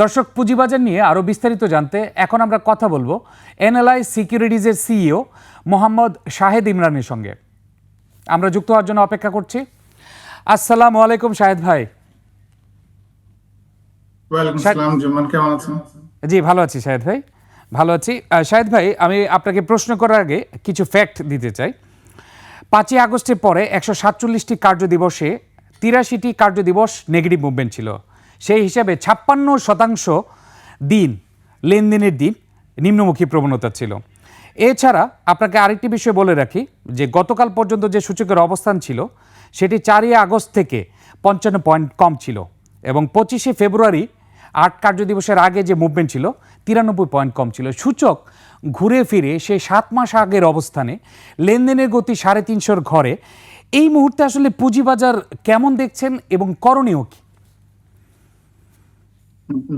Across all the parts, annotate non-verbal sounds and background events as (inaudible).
দর্শক পুঁজিবাজার নিয়ে আরও বিস্তারিত জানতে এখন আমরা কথা বলব এনএলআই সিকিউরিটিজের সিইও মোহাম্মদ শাহেদ ইমরানের সঙ্গে। আমরা যুক্ত হওয়ার জন্য অপেক্ষা করছি। আসসালামু আলাইকুম শাহেদ ভাই। জি ভালো আছি শাহেদ ভাই। ভালো আছি। শাহেদ ভাই আমি আপনাকে প্রশ্ন করার আগে কিছু ফ্যাক্ট দিতে চাই। পাঁচই আগস্টের পরে একশো সাতচল্লিশটি কার্যদিবসে তিরাশিটি কার্যদিবস নেগেটিভ মুভমেন্ট ছিল। সেই হিসাবে ছাপ্পান্ন শতাংশ দিন, লেনদেনের দিন নিম্নমুখী প্রবণতা ছিল। এছাড়া আপনাকে আরেকটি বিষয় বলে রাখি, যে গতকাল পর্যন্ত যে সূচকের অবস্থান ছিল, সেটি চারই আগস্ট থেকে পঞ্চান্ন পয়েন্ট কম ছিল এবং পঁচিশে ফেব্রুয়ারি আট কার্যদিবসের আগে যে মুভমেন্ট ছিল, তিরানব্বই পয়েন্ট কম ছিল। সূচক ঘুরে ফিরে সেই সাত মাস আগের অবস্থানে লেনদেনের গতি সাড়ে তিনশোর ঘরে। এই মুহূর্তে আসলে পুঁজিবাজার কেমন দেখছেন এবং করণীয় কি?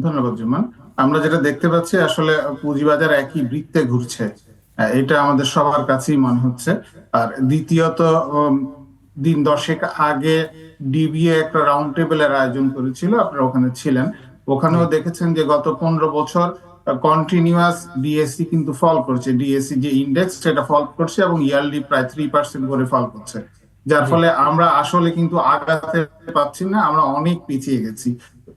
ধন্যবাদ জুম্মান আমরা যেটা দেখতে পাচ্ছি আসলে পুঁজিবাজার একই বৃত্তে ঘুরছে। এটা আমাদের সবার কাছেই মনে হচ্ছে। আর দ্বিতীয়ত দিন দশেক আগে ডিবিএ একটা রাউন্ড টেবিলের আয়োজন করেছিল আপনারা ওখানে ছিলেন। ওখানেও দেখেছেন যে গত পনেরো বছর কন্টিনিউয়াস ডিএসসি কিন্তু ফল করছে। ডিএসসি যে ইন্ডেক্স সেটা ফল করছে এবং ইয়ারলি প্রায় থ্রি পার্সেন্ট করে ফল করছে। যার ফলে আমরা আসলে কিন্তু আগাতে পাচ্ছি না আমরা অনেক পিছিয়ে গেছি।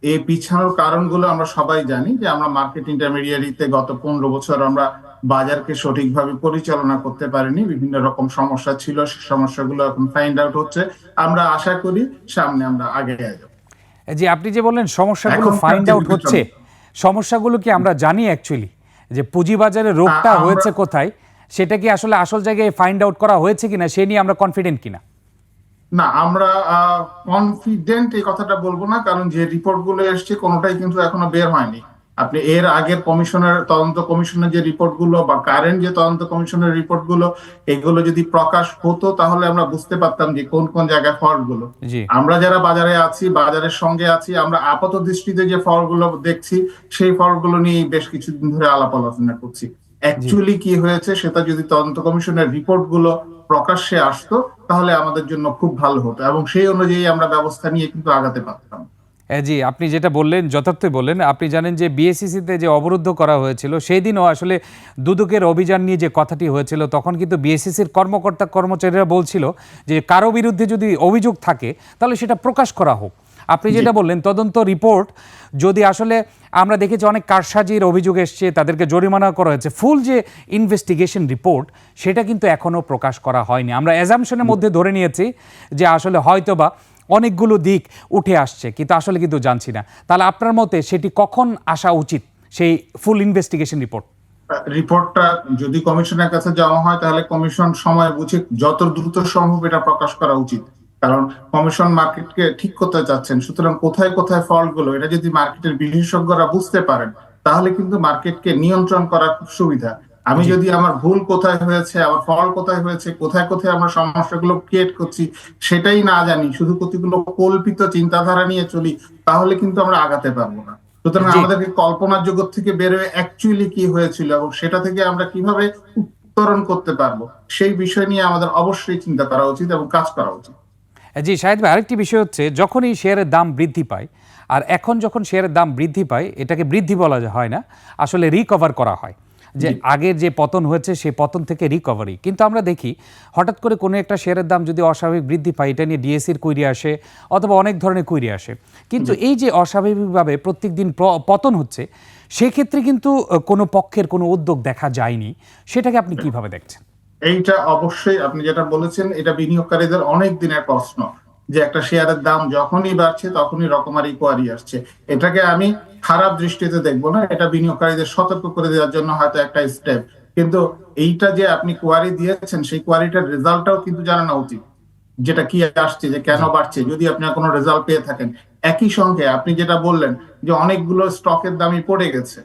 এই পিছানোর কারণগুলো আমরা সবাই জানি যে আমরা মার্কেট ইন্টারমিডিয়ারিতে গত পনেরো বছর আমরা বাজারকে সঠিকভাবে পরিচালনা করতে পারিনি বিভিন্ন রকম সমস্যা ছিল সেই সমস্যাগুলো এখন ফাইন্ড আউট হচ্ছে। আমরা আশা করি সামনে আমরা আগে যাব। যে আপনি যে বললেন সমস্যাগুলো ফাইন্ড আউট হচ্ছে সমস্যাগুলো কি আমরা জানি অ্যাকচুয়ালি যে পুঁজিবাজারে রোগটা হয়েছে কোথায় সেটা কি আসলে আসল জায়গায় ফাইন্ড আউট করা হয়েছে কিনা সে নিয়ে আমরা কনফিডেন্ট কিনা? না আমরা কনফিডেন্ট এই কথাটা বলব না কারণ যে রিপোর্টগুলো এসছে কোনোটাই কিন্তু এখনও বের হয়নি। আপনি এর আগের কমিশনের তদন্ত কমিশনের যে রিপোর্টগুলো বা কারেন্ট যে তদন্ত কমিশনের রিপোর্টগুলো এগুলো যদি প্রকাশ হতো তাহলে আমরা বুঝতে পারতাম যে কোন কোন জায়গায় ফল্টগুলো আমরা যারা বাজারে আছি বাজারের সঙ্গে আছি আমরা আপাত দৃষ্টিতে যে ফলগুলো দেখছি সেই ফলগুলো নিয়ে বেশ কিছুদিন ধরে আলাপ আলোচনা করছি অ্যাকচুয়ালি কি হয়েছে সেটা যদি তদন্ত কমিশনের রিপোর্টগুলো প্রকাশ্যে আসতো, তাহলে আমাদের জন্য খুব ভালো হতো এবং সেই অনুযায়ী আমরা ব্যবস্থা নিয়ে কিন্তু আগাতে পারতাম। জি, আপনি যেটা বললেন, যথার্থই বললেন, আপনি জানেন যে বিএসসিসিতে যে অবরুদ্ধ করা হয়েছিল, সেই দিনও আসলে দুদকের অভিযান নিয়ে যে কথাটি হয়েছিল, তখন কিন্তু বিএসসিসির কর্মকর্তা কর্মচারীরা বলছিল যে কারও বিরুদ্ধে যদি অভিযোগ থাকে, তাহলে সেটা প্রকাশ করা হোক। আপনি যেটা বললেন তদন্ত রিপোর্ট যদি আসলে আমরা দেখেছি অনেক কারসাজির অভিযোগ এসছে তাদেরকে জরিমানা করা হয়েছে ফুল যে ইনভেস্টিগেশন রিপোর্ট সেটা কিন্তু এখনও প্রকাশ করা হয়নি। আমরা অ্যাজামশনের মধ্যে ধরে নিয়েছি যে আসলে হয়তোবা অনেকগুলো দিক উঠে আসছে কিন্তু আসলে কিন্তু জানছি না। তাহলে আপনার মতে সেটি কখন আসা উচিত সেই ফুল ইনভেস্টিগেশন রিপোর্ট রিপোর্টটা যদি কমিশনের কাছে যাওয়া হয় তাহলে কমিশন সময় বুঝে যত দ্রুত সম্ভব এটা প্রকাশ করা উচিত। কারণ কমিশন মার্কেটকে ঠিক করতে চাচ্ছেন। সুতরাং কোথায় কোথায় ফল্টগুলো এটা যদি মার্কেটের বিশেষজ্ঞরা বুঝতে পারেন তাহলে কিন্তু মার্কেটকে নিয়ন্ত্রণ করা খুব সুবিধা। আমি যদি আমার ভুল কোথায় হয়েছে আমার ফল কোথায় হয়েছে কোথায় কোথায় আমরা সমস্যাগুলো ক্রিয়েট করছি সেটাই না জানি শুধু কতগুলো কল্পিত চিন্তাধারা নিয়ে চলি তাহলে কিন্তু আমরা আগাতে পারব না। সুতরাং আমাদেরকে কল্পনার জগৎ থেকে বেরোয় অ্যাকচুয়ালি কি হয়েছিল এবং সেটা থেকে আমরা কীভাবে উত্তরণ করতে পারব সেই বিষয় নিয়ে আমাদের অবশ্যই চিন্তা করা উচিত এবং কাজ করা উচিত। জি শাহেদ ভাই আরেকটি বিষয় হচ্ছে যখনই শেয়ারের দাম বৃদ্ধি পায় আর এখন যখন শেয়ারের দাম বৃদ্ধি পায় এটাকে বৃদ্ধি বলা হয় না আসলে রিকভার করা হয়। যে আগের যে পতন হয়েছে সেই পতন থেকে রিকভারি কিন্তু আমরা দেখি হঠাৎ করে কোনো একটা শেয়ারের দাম যদি অস্বাভাবিক বৃদ্ধি পায় এটা নিয়ে ডিএসির কুইরি আসে অথবা অনেক ধরনের কুইরি আসে। কিন্তু এই যে অস্বাভাবিকভাবে প্রত্যেক দিন পতন হচ্ছে সেক্ষেত্রে কিন্তু কোনো পক্ষের কোনো উদ্যোগ দেখা যায়নি। সেটাকে আপনি (clears throat) কীভাবে দেখছেন? এইটা অবশ্যই আপনি যেটা বলেছেন এটা বিনিয়োগকারীদের অনেক দিনের প্রশ্ন যে একটা শেয়ারের দাম যখনই বাড়ছে তখনই রকমারি কোয়ারি আসছে। এটাকে আমি খারাপ দৃষ্টিতে দেখব না এটা বিনিয়োগকারীদের সতর্ক করে দেওয়ার জন্য হয়তো একটা স্টেপ কিন্তু এইটা যে আপনি কোয়ারি দিয়েছেন সেই কোয়ারিটার রেজাল্টটাও কিন্তু জানানো উচিত। যেটা কি আসছে যে কেন বাড়ছে যদি আপনার কোনো রেজাল্ট পেয়ে থাকেন। একই সঙ্গে আপনি যেটা বললেন যে অনেকগুলো স্টকের দামই পড়ে গেছে।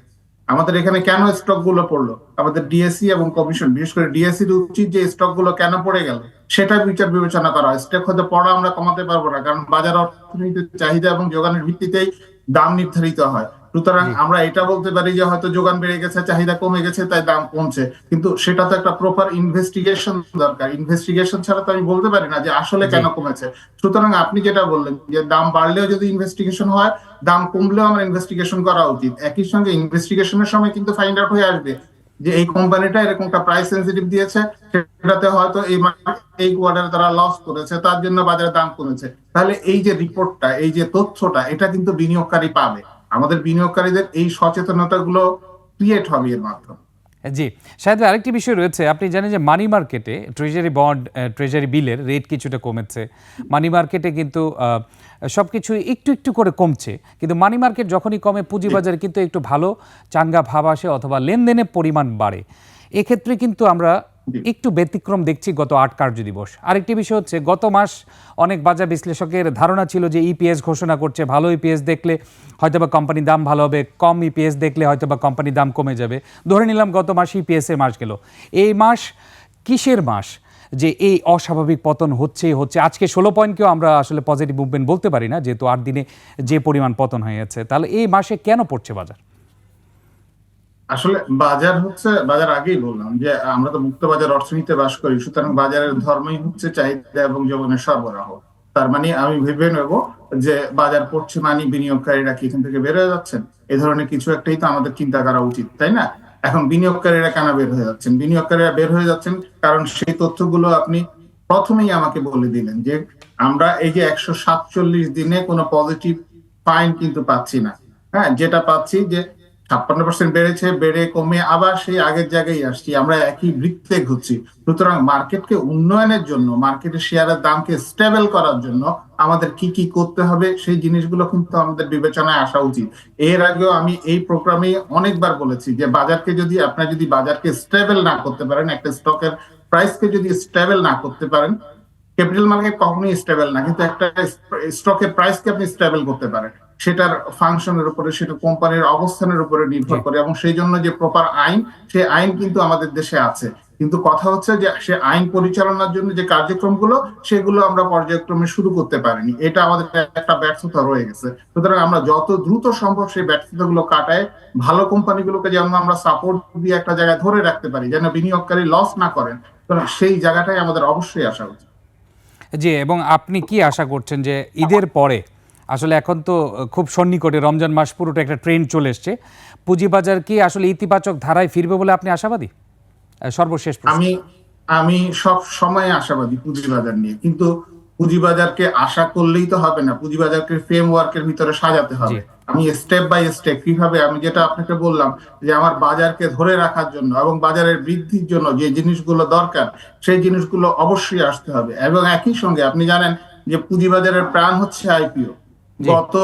আমাদের এখানে কেন স্টকগুলো পড়ল? আমাদের ডিএসসি এবং কমিশন বিশেষ করে ডিএসসির উচিত যে স্টকগুলো কেন পড়ে গেল সেটা বিচার বিবেচনা করা স্টক হয়তো পড়া আমরা কমাতে পারব না কারণ বাজার অর্থনীতির চাহিদা এবং যোগানের ভিত্তিতেই দাম নির্ধারিত হয়। সুতরাং আমরা এটা বলতে পারি যে হয়তো যোগান বেড়ে গেছে চাহিদা কমে গেছে তাই দাম কমছে। কিন্তু সেটা তো একটা প্রপার ইনভেস্টিগেশন দরকার। ইনভেস্টিগেশন ছাড়া তো আমি বলতে পারি না যে আসলে কেন কমেছে। সুতরাং আপনি যেটা বললেন যে দাম বাড়লেও যদি ইনভেস্টিগেশন হয় দাম কমলেও আমার ইনভেস্টিগেশন করা উচিত। একই সঙ্গে ইনভেস্টিগেশনের সময় কিন্তু ফাইন্ড আউট হয়ে আসবে যে এই কোম্পানিটা এরকম একটা প্রাইস সেন্সিটিভ দিয়েছে, সেটাতে হয়তো এই এই কোয়ার্টারে তারা লস করেছে, তার জন্য বাজারে দাম কমেছে। তাহলে এই যে রিপোর্টটা এই যে তথ্যটা, এটা কিন্তু বিনিয়োগকারী পাবে। আমাদের বিনিয়োগকারীদের এই সচেতনতা গুলো ক্রিয়েট হবে এর মাধ্যমে। জি। ভাই আরেকটি বিষয় রয়েছে। আপনি জানেন যে মানি মার্কেটে ট্রেজারি বন্ড ট্রেজারি বিলের রেট কিছুটা কমেছে। মানি মার্কেটে কিন্তু সব কিছু একটু একটু করে কমছে। কিন্তু মানি মার্কেট যখনই কমে পুঁজিবাজারে কিন্তু একটু ভালো চাঙ্গা ভাব আসে অথবা লেনদেনের পরিমাণ বাড়ে। এক্ষেত্রে কিন্তু আমরা একটু ব্যতিক্রম দেখছি গত আট কার্য দিবস আরেকটি বিষয় হচ্ছে গত মাস অনেক বাজার বিশ্লেষকের ধারণা ছিল যে ইপিএস ঘোষণা করছে ভালো ইপিএস দেখলে হয়তোবা কোম্পানির দাম ভালো হবে কম ইপিএস দেখলে হয়তোবা কোম্পানির দাম কমে যাবে। ধরে নিলাম গত মাস ইপিএস এর মাস গেল। এই মাস কিসের মাস? যে এই অস্বাভাবিক পতন হচ্ছেই হচ্ছে। আজকে ষোলো পয়েন্টকেও আমরা আসলে পজিটিভ মুভমেন্ট বলতে পারি না, যেহেতু আট দিনে যে পরিমাণ পতন হয়ে যাচ্ছে তাহলে এই মাসে কেন পড়ছে বাজার? আসলে বাজার হচ্ছে, বাজার আগেই বললাম যে আমরা তো মুক্ত বাজার অর্থনীতিতে বাস করি, সুতরাং বাজারের ধর্মই হচ্ছে চাহিদা এবং যোগানের সরবরাহ। তার মানে আমি ভেবে নেব যে বাজার পড়ছে মানে বিনিয়োগকারীরা কি এখান থেকে বেরোয় যাচ্ছেন? এই ধরনের কিছু একটাই তো আমাদের চিন্তা করা উচিত, তাই না? এখন বিনিয়োগকারীরা কেন বের হয়ে যাচ্ছেন? বিনিয়োগকারীরা বের হয়ে যাচ্ছেন কারণ সেই তথ্যগুলো আপনি প্রথমেই আমাকে বলে দিলেন যে আমরা এই যে একশো সাতচল্লিশ দিনে কোনো পজিটিভ ফাইন কিন্তু পাচ্ছি না। হ্যাঁ যেটা পাচ্ছি যে ছাপ্পান্ন পার্সেন্ট বেড়েছে, বেড়ে কমে আবার সেই আগের জায়গায় আসছি। আমরা একই বৃত্তে ঘুরছি। সুতরাং মার্কেটকে উন্নয়নের জন্য, মার্কেটের শেয়ারের দামকে স্টেবল করার জন্য আমাদের কি কি করতে হবে, সেই জিনিসগুলো কিন্তু আমাদের বিবেচনায় আসা উচিত। এর আগেও আমি এই প্রোগ্রামে অনেকবার বলেছি যে বাজারকে যদি আপনার যদি বাজারকে স্টেবল না করতে পারেন, একটা স্টকের প্রাইসকে যদি স্টেবল না করতে পারেন ক্যাপিটাল মার্কেট কখনোই স্টেবল না, কিন্তু একটা স্টকের প্রাইসকে আপনি স্টেবল করতে পারেন। সেটার ফাংশনের উপরে সেটা কোম্পানির অবস্থানের উপরে নির্ভর করে এবং সেই জন্য যে প্রপার আইন সেই আইন কিন্তু আমাদের দেশে আছে। কিন্তু কথা হচ্ছে যে সে আইন পরিচালনার জন্য যে কার্যক্রমগুলো সেগুলো আমরা পর্যায়ক্রমে শুরু করতে পারিনি। এটা আমাদের একটা ব্যর্থতা রয়ে গেছে। সুতরাং আমরা যত দ্রুত সম্ভব সেই ব্যর্থতাগুলো কাটায় ভালো কোম্পানিগুলোকে যেন আমরা সাপোর্ট দিয়ে একটা জায়গায় ধরে রাখতে পারি যেন বিনিয়োগকারী লস না করেন। সেই জায়গাটাই আমাদের অবশ্যই আসা উচিত জি এবং আপনি কি আশা করছেন যে ঈদের পরে আসলে এখন তো খুব সন্নিকটে রমজান মাস পুরোটা একটা ট্রেন্ড চলে এসছে। পুঁজিবাজার কি আসলে ইতিবাচক ধারায় ফিরবে বলে আপনি আশাবাদী? সর্বশেষ আমি আমি সব সময় আশাবাদী পুঁজিবাজার নিয়ে কিন্তু পুঁজিবাজারকে আশা করলেই তো হবে না। পুঁজিবাজারকে ফ্রেমওয়ার্কের ভিতরে সাজাতে হবে। আমি স্টেপ বাই স্টেপ কীভাবে আমি যেটা আপনাকে বললাম যে আমার বাজারকে ধরে রাখার জন্য এবং বাজারের বৃদ্ধির জন্য যে জিনিসগুলো দরকার সেই জিনিসগুলো অবশ্যই আসতে হবে। এবং একই সঙ্গে আপনি জানেন যে পুঁজিবাজারের প্রাণ হচ্ছে আইপিও। গত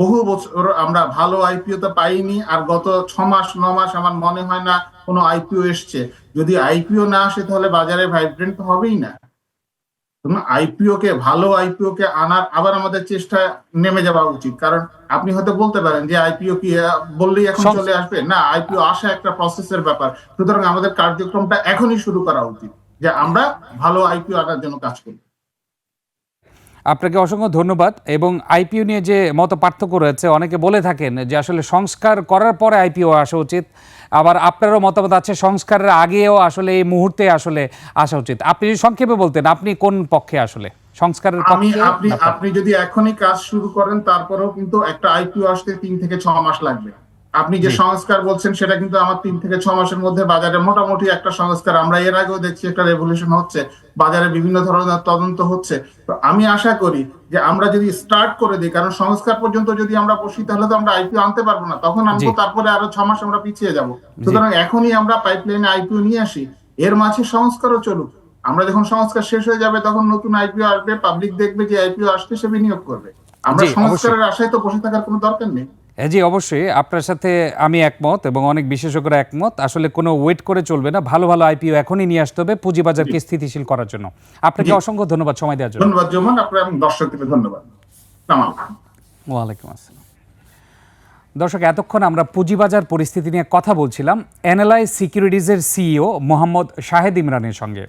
বহু বছর আমরা ভালো আইপিও তো পাইনি আর গত ছ মাস ন মাস আমার মনে হয় না কোনো আইপিও এসছে। যদি আইপিও না আসে তাহলে বাজারে ভাইব্রেন্ট হবেই না। আইপিও কে ভালো আইপিও কে আনার আবার আমাদের চেষ্টা নেমে যাওয়া উচিত। কারণ আপনি হয়তো বলতে পারেন যে আইপিও কি বললেই এখন চলে আসবে? না আইপিও আসা একটা প্রসেসের ব্যাপার। সুতরাং আমাদের কার্যক্রমটা এখনই শুরু করা উচিত যে আমরা ভালো আইপিও আনার জন্য কাজ করি। আপনাকে অসংখ্য ধন্যবাদ এবং আইপিও নিয়ে যে মত পার্থক্য রয়েছে অনেকে বলে থাকেন যে আসলে সংস্কার করার পরে আইপিও আসা উচিত আবার আপনারও মতামত আছে সংস্কারের আগেও আসলে এই মুহূর্তে আসলে আসা উচিত। আপনি যদি সংক্ষেপে বলতেন আপনি কোন পক্ষে আসলে? সংস্কারের আমি আপনি আপনি যদি এখনই কাজ শুরু করেন তারপরেও কিন্তু একটা আইপিও আসতে তিন থেকে ছ মাস লাগবে। আপনি যে সংস্কার বলছেন সেটা কিন্তু আমার তিন থেকে ছ মাসের মধ্যে বাজারে মোটামুটি একটা সংস্কার। আমরা এর আগেও দেখছি একটা রেভলিউশন হচ্ছে বাজারে বিভিন্ন ধরনের তদন্ত হচ্ছে। তো আমি আশা করি যে আমরা যদি স্টার্ট করে দিই কারণ সংস্কার পর্যন্ত যদি আমরা বসি তাহলে তো আমরা আইপিও আনতে পারব না। তখন আনব তারপরে আরও ছ মাস আমরা পিছিয়ে যাব। সুতরাং এখনই আমরা পাইপলাইনে আইপিও নিয়ে আসি। এর মাঝে সংস্কারও চলুক। আমরা যখন সংস্কার শেষ হয়ে যাবে তখন নতুন আইপিও আসবে পাবলিক দেখবে যে আইপিও আসছে সে বিনিয়োগ করবে। আমরা সংস্কারের আশায় তো বসে থাকার কোনো দরকার নেই। জি অবশ্যই। আপনার সাথে আমি একমত এবং অনেক বিশেষজ্ঞরা একমত। আসলে কোনো ওয়েট করে চলবে না। ভালো ভালো আইপিও এখনই নিয়ে আসতে হবে পুঁজিবাজারকে স্থিতিশীল করার জন্য। আপনাকে অসংখ্য ধন্যবাদ সময় দেওয়ার জন্য। ধন্যবাদ জমান আপনার এবং দর্শকদের ধন্যবাদ। ওয়ালাইকুম আসসালাম। দর্শক এতক্ষণ আমরা পুঁজিবাজার পরিস্থিতি নিয়ে কথা বলছিলাম। অ্যানালাইজ সিকিউরিটিজের সিইও মোহাম্মদ শাহেদ ইমরানের সঙ্গে।